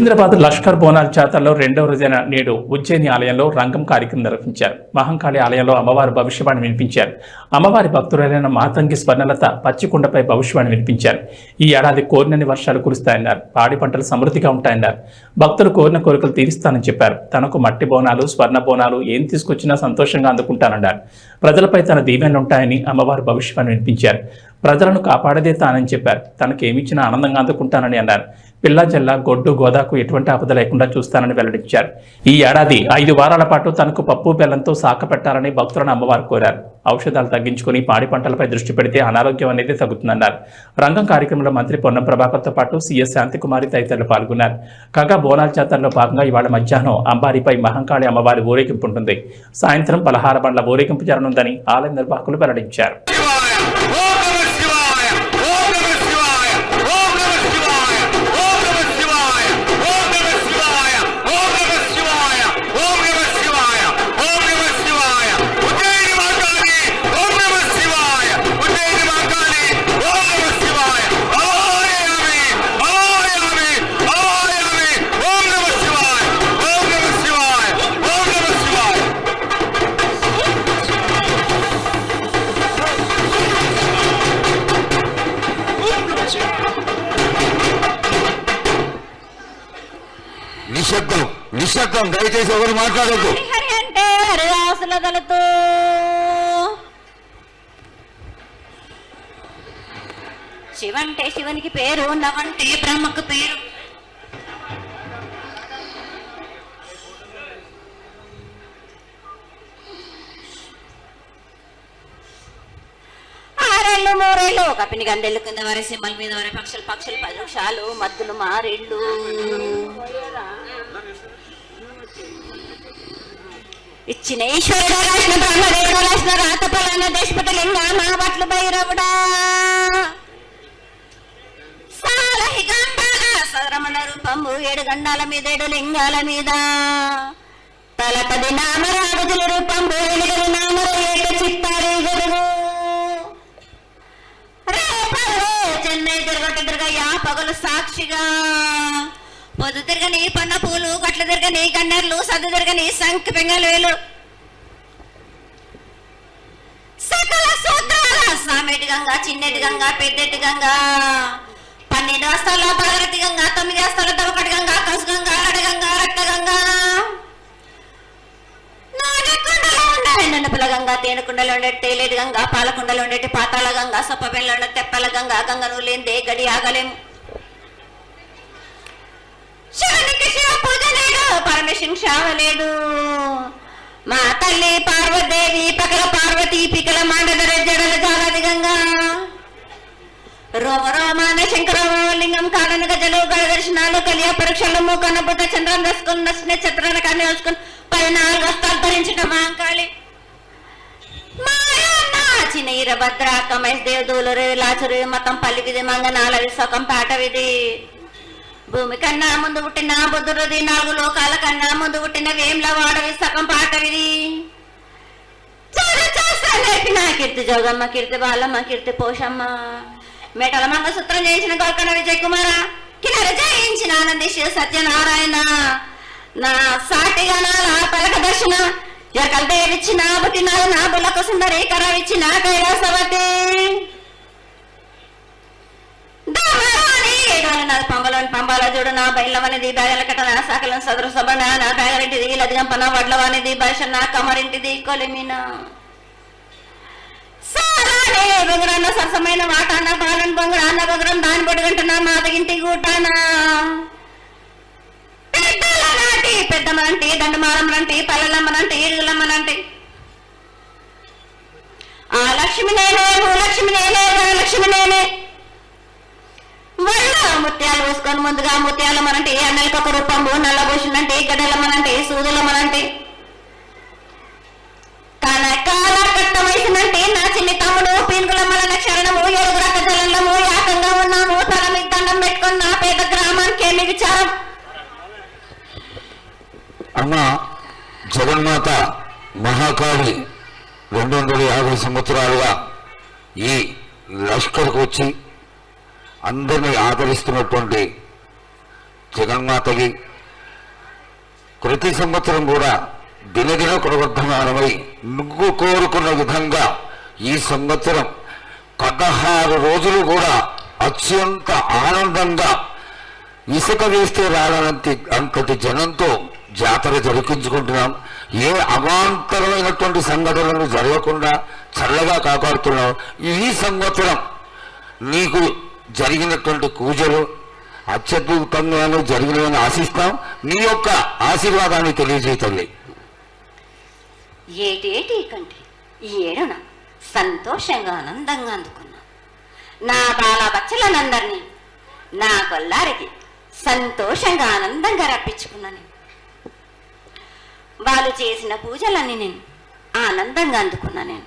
సికింద్రాబాద్ లష్కర్ బోనాల జాతరలో రెండవ రోజైన నేడు ఉజ్జయిని ఆలయంలో రంగం కార్యక్రమం నిర్వహించారు. మహంకాళి ఆలయంలో అమ్మవారి భవిష్యవాణి వినిపించారు. అమ్మవారి భక్తులైన మాతంగి స్వర్ణలత పచ్చికుండపై భవిష్యవాణి వినిపించారు. ఈ ఏడాది కోరినన్ని వర్షాలు కురుస్తాయన్నారు. పాడి పంటలు సమృద్ధిగా ఉంటాయన్నారు. భక్తులు కోరిన కోరికలు తీరుస్తానని చెప్పారు. తనకు మట్టి బోనాలు స్వర్ణ బోనాలు ఏం తీసుకొచ్చినా సంతోషంగా అందుకుంటానన్నారు. ప్రజలపై తన దీవెనలు ఉంటాయని అమ్మవారి భవిష్యవాణి వినిపించారు. ప్రజలను కాపాడదే తానని చెప్పారు. తనకు ఏమిచ్చినా ఆనందంగా అందుకుంటానని అన్నారు. పిల్ల జల్ల గొడ్డు గోదాకు ఎటువంటి ఆపద లేకుండా చూస్తానని వెల్లడించారు. ఈ ఏడాది ఐదు వారాల పాటు తనకు పప్పు బెల్లంతో సాక పెట్టాలని భక్తులను అమ్మవారు కోరారు. ఔషధాలు తగ్గించుకుని పాడి పంటలపై దృష్టి పెడితే అనారోగ్యం అనేది తగ్గుతుందన్నారు. రంగం కార్యక్రమంలో మంత్రి పొన్నం ప్రభాకర్తో పాటు సీఎస్ శాంతికుమారి తదితరులు పాల్గొన్నారు. కాగా బోనాల జాతరలో భాగంగా ఇవాళ మధ్యాహ్నం అంబారిపై మహంకాళి అమ్మవారి ఊరేగింపు ఉంటుంది. సాయంత్రం పలహార బండ్ల ఊరేగింపు జరగనుందని ఆలయ నిర్వాహకులు వెల్లడించారు. నిశ్శబ్దం దయచేసి ఎవరు మాట్లాడద్దు. హరి అంటే హరిదాసుల దళతో. శివంటే శివునికి పేరు నవంటే బ్రహ్మకు పేరు. ఆరేళ్ళు మూరేళ్ళు కపిని గండెళ్ళు కింద వరే సింహల మీద వరే పక్షులు పక్షులు పది నిమిషాలు మద్దులు మారేళ్ళు. ఇచ్చిన ఈశ్వరుడు రాసిన బ్రహ్మదేవుడు రాసిన రాత పలాన దేశపతి లింగ మా బట్లు భైరవుడా. సాలహిగంబాల సరమణ రూపంబు ఏడు గండాల మీద ఏడు లింగాల మీద. తలపది నామరాజుల రూపంబు ఎలుగురు నామరు ఏడు చిత్తారు గడుగు రేపల్లే చెన్నై తిరగట తిరగయ్యా పగలు సాక్షిగా. పొద్దు తిరగని పన్న పూలు గట్ల తిరగని గన్నర్లు సద్దు తిరగని సంఖ పెంగలేలు సకల సూత్రాల సామెటి గంగా చిన్నటి గంగా పెద్దటి గంగా. పన్నెండు వస్తాల భాగరథి గంగా తొమ్మిది వస్తాల దొరకటి గంగా కసు గంగా అడగంగా రక్త గంగా. నాగకుండలో ఉండే గంగా తేనెకుండలో ఉండేటి తేలేటి గంగా పాలకుండలో ఉండేటి పాతాల గంగా సొప్పబెల్లో ఉండే తెప్పల గంగా గంగను లేందే గడి ఆగలేము పరమేశ్వరుని మా తల్లి పార్వదేవి పకల పార్వతి పికల మాండదర జడల జాలాధిగంగా రోమ రోమాన శంకరలింగం కాడన గజలు గడ దర్శనాలు కలియ పరీక్షలు మూకన బుద్ధ చంద్రం దసుకుని నచ్చిన చిత్రాల కానీ వేసుకుని పై నాలుగు వస్తాలు ధరించిన మాంకాళి మాయన్న చిన్న ఈరభద్ర కమేష్ దేవ్ దూలరు లాచురు మతం పల్లికిది పల్లివిది మంగనాలవి పాట విధి. భూమి కన్నా ముందు పుట్టిన బుద్ధుడిది నాలుగు లోకాల కన్నా ముందు పుట్టిన వేమ్ల వాడవి సగం పాటవిది. నా కీర్తి జోగమ్మ కీర్తి బాలమ్మ కీర్తి పోషమ్మ. మేటల మంగళసూత్రం చేయించిన గోల్కొండ విజయ్ కుమార కిన్నర జయించిన ఆనంది సత్యనారాయణ. నా సాటిగా నా పలక దర్శన ఎరకల దేవిచ్చిన పుట్టిన నా బులకు సుందరి కరవిచ్చిన కైలాసవతి. దామరాని ఏడాలనాది పంబలోని పంబాల చూడు నా బయలవనిది బయల కట్ట నా సాకలను సదరు సబన నా కాయరింటిది లదిగంపన వడ్లవనిది భాష నా కమరింటిది కొలిమిన. సారానే బొంగరాన్న సరసమైన వాటాన బాలన్ బొంగరాన్న బొంగరం దాని పొడుగంటున్నా మాదగింటి గూటానా. పెద్దలనాటి పెద్దమ్మనంటి దండమాలమ్మనంటి పల్లెలమ్మనంటి ఈడుగులమ్మనంటి ఆ లక్ష్మి నేనే భూలక్ష్మి నేనే ధనలక్ష్మి నేనే. ముత్యాలు ముందుగా ముత్యాలు మనంటే అన్నలకి ఒక రూపంబు నల్లబోషునంటే గడ్డలమ్మనంటే సూదులమ్మనంటే. కనకాల కట్ట నా చిన్ని తమ్ముడు పీనుగులమ్మల క్షరణము ఏడుగురు అక్క జలంలో యాకంగా ఉన్నాము. తల మీద దండం పెట్టుకుని నా పేద గ్రామానికి ఏమి విచారం అమ్మ జగన్మాత మహాకాళి రెండు వందల యాభై సంవత్సరాలుగా ఈ లష్కర్కు వచ్చి అందరినీ ఆదరిస్తున్నటువంటి జగన్మాతకి ప్రతి సంవత్సరం కూడా దినదిన ప్రవర్ధమానమై నువ్వు కోరుకున్న విధంగా ఈ సంవత్సరం పదహారు రోజులు కూడా అత్యంత ఆనందంగా ఇసుక వేస్తే రాలనంత అంతటి జనంతో జాతర జరిపించుకుంటున్నాం. ఏ అవాంతరమైనటువంటి సంఘటనలు జరగకుండా చల్లగా కాపాడుతున్నాం. ఈ సంవత్సరం నీకు జరిగినటువంటి పూజలు అత్యద్భుతంగానే జరిగినవని ఆశిస్తాం. నీ యొక్క ఆశీర్వాదాన్ని తెలియజేయతల్లి ఏటేటి కంటే ఈ ఏడున సంతోషంగా ఆనందంగా అందుకున్నా. నా బాల బచ్చలనందరినీ నా కొల్లారికి సంతోషంగా ఆనందంగా రప్పించుకున్నాను. వాళ్ళు చేసిన పూజలన్నీ నేను ఆనందంగా అందుకున్నా నేను.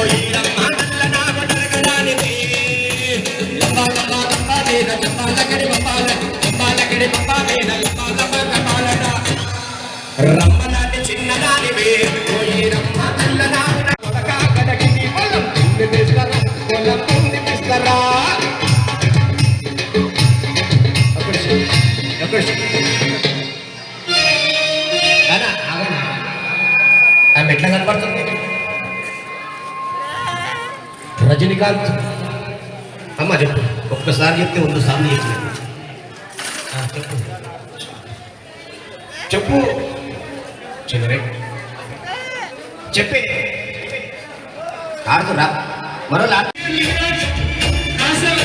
morir a mí. రజనీకాంత్ అమ్మ చెప్పు ఒక్కసారి చెప్తే వంద సార్లు చెప్పు. చెప్పు. చెప్పు. చివరే చెప్పే. ఆడుతురా మరో లా కాసల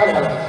ভালো ভালো